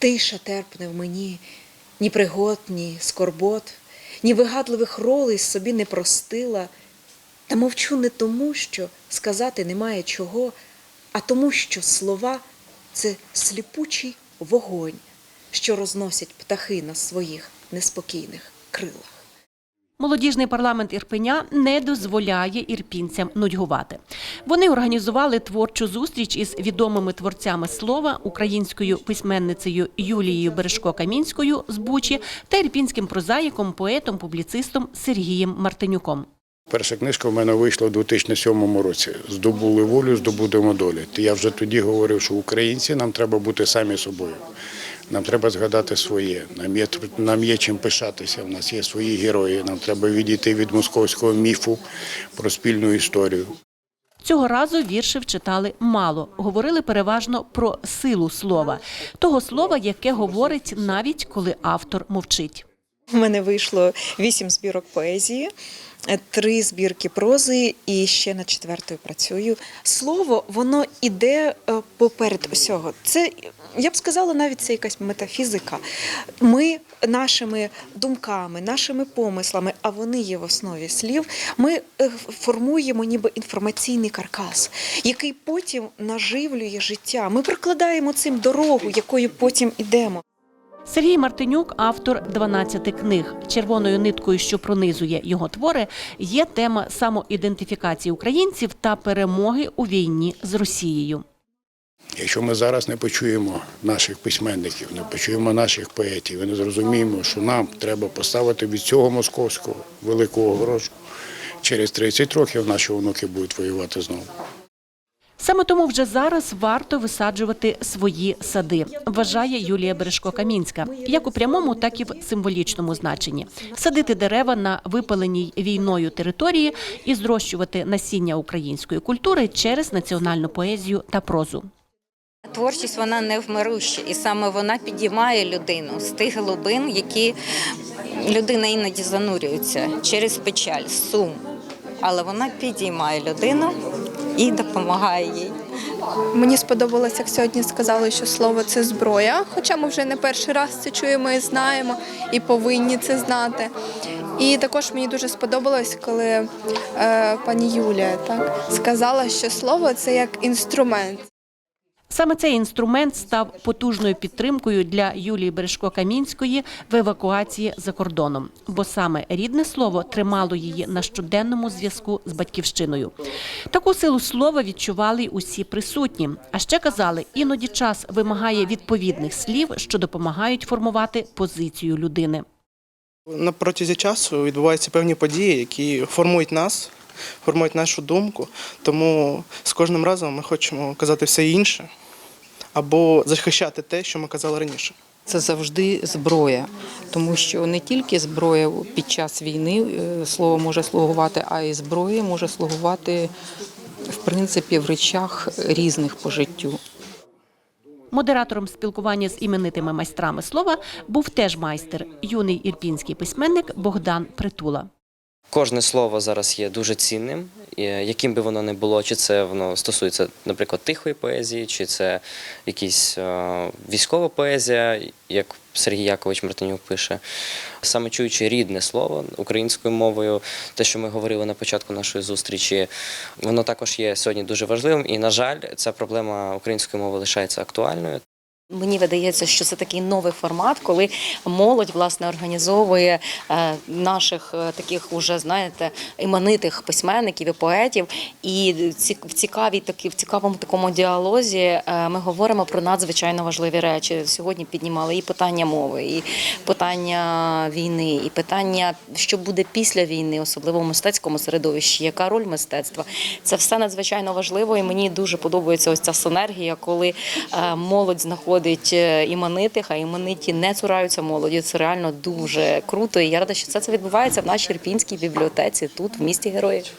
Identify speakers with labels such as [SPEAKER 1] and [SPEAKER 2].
[SPEAKER 1] Тиша терпне в мені, ні пригод, ні скорбот, ні вигадливих ролей собі не простила. Та мовчу не тому, що сказати немає чого, а тому, що слова це сліпучий вогонь, що розносять птахи на своїх неспокійних крилах.
[SPEAKER 2] Молодіжний парламент Ірпеня не дозволяє ірпінцям нудьгувати. Вони організували творчу зустріч із відомими творцями слова, українською письменницею Юлією Бережко-Камінською з Бучі та ірпінським прозаїком, поетом, публіцистом Сергієм Мартинюком.
[SPEAKER 3] Перша книжка в мене вийшла у 2007 році. Здобули волю, здобудемо долі. Я вже тоді говорив, що українці нам треба бути самі собою. Нам треба згадати своє. Нам є, нам є чим пишатися. У нас є свої герої. Нам треба відійти від московського міфу про спільну історію.
[SPEAKER 2] Цього разу віршів читали мало. Говорили переважно про силу слова, того слова, яке говорить навіть коли автор мовчить.
[SPEAKER 1] У мене вийшло вісім збірок поезії, три збірки прози і ще над четвертою працюю. Слово, воно іде е, поперед усього. Це я б сказала, навіть це якась метафізика. Ми нашими думками, нашими помислами, а вони є в основі слів. Ми е, формуємо ніби інформаційний каркас, який потім наживлює життя. Ми прокладаємо цим дорогу, якою потім ідемо.
[SPEAKER 2] Сергій Мартинюк, автор 12 книг. Червоною ниткою, що пронизує його твори, є тема самоідентифікації українців та перемоги у війні з Росією.
[SPEAKER 3] Якщо ми зараз не почуємо наших письменників, не почуємо наших поетів і не зрозуміємо, що нам треба поставити від цього московського великого грошу, через 30 років наші онуки будуть воювати знову.
[SPEAKER 2] Саме тому вже зараз варто висаджувати свої сади, вважає Юлія Бережко-Камінська, як у прямому, так і в символічному значенні. Садити дерева на випаленій війною території і зрощувати насіння української культури через національну поезію та прозу.
[SPEAKER 4] Творчість вона невмируща, і саме вона підіймає людину з тих глибин, які людина іноді занурюється через печаль, сум. Але вона підіймає людину і допомагає їй.
[SPEAKER 5] Мені сподобалось, як сьогодні сказали, що слово це зброя. Хоча ми вже не перший раз це чуємо і знаємо, і повинні це знати. І також мені дуже сподобалось, коли е, пані Юлія так сказала, що слово це як інструмент.
[SPEAKER 2] Саме цей інструмент став потужною підтримкою для Юлії Бережко-Камінської в евакуації за кордоном, бо саме рідне слово тримало її на щоденному зв'язку з батьківщиною. Таку силу слова відчували й усі присутні. А ще казали, іноді час вимагає відповідних слів, що допомагають формувати позицію людини.
[SPEAKER 6] На протязі часу відбуваються певні події, які формують нас, формують нашу думку. Тому з кожним разом ми хочемо казати все інше або захищати те, що ми казали раніше.
[SPEAKER 7] Це завжди зброя, тому що не тільки зброя під час війни е, слово може слугувати, а й зброя може слугувати в принципі в речах різних по життю.
[SPEAKER 2] Модератором спілкування з іменитими майстрами слова був теж майстер, юний ірпінський письменник Богдан Притула.
[SPEAKER 8] Кожне слово зараз є дуже цінним, яким би воно не було, чи це воно стосується, наприклад, тихої поезії, чи це якась е, військова поезія, як Сергій Якович Мартинюк пише. Саме чуючи рідне слово українською мовою, те, що ми говорили на початку нашої зустрічі, воно також є сьогодні дуже важливим. І, на жаль, ця проблема української мови лишається актуальною.
[SPEAKER 9] Мені видається, що це такий новий формат, коли молодь власне організовує е, наших е, таких уже знаєте іменитих письменників і поетів. І в цікавій такі в цікавому такому діалозі е, ми говоримо про надзвичайно важливі речі. Сьогодні піднімали і питання мови, і питання війни, і питання, що буде після війни, особливо в мистецькому середовищі, яка роль мистецтва. Це все надзвичайно важливо, і мені дуже подобається ось ця синергія, коли молодь знаходить е, іменитих, а імениті не цураються молоді. Це реально дуже круто. І я рада, що це, це відбувається в нашій Ірпінській бібліотеці тут, в місті Героїв.